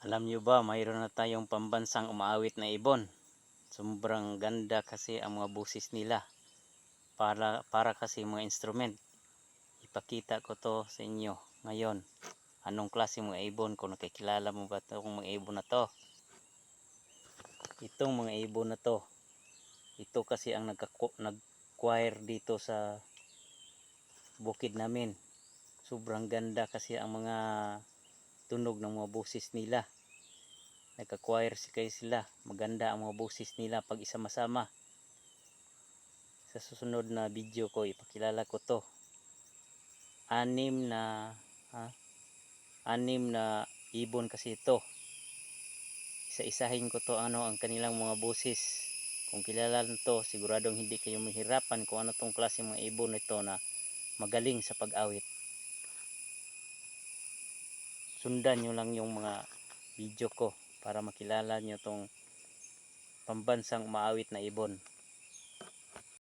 Alam nyo ba, mayroon na tayong pambansang umaawit na ibon. Sobrang ganda kasi ang mga busis nila. Para, para kasi mga instrument. Ipakita ko to sa inyo ngayon. Anong klase mga ibon? Kung nakikilala mo ba itong mga ibon na to? Itong mga ibon na to. Ito kasi ang nag-choir dito sa bukid namin. Sobrang ganda kasi ang mga tunog ng mga busis nila. Nagka-choir si kayo sila. Maganda ang mga busis nila pag isama-sama. Sa susunod na video ko, ipakilala ko to. Anim na ha? Anim na ibon kasi ito. Isa-isahin ko to ano ang kanilang mga busis. Kung kilala nito, siguradong hindi kayo mahirapan kung ano tong klase mga ibon nito na magaling sa pag-awit sundan nyo lang yung mga video ko para makilala nyo tong pambansang umaawit na ibon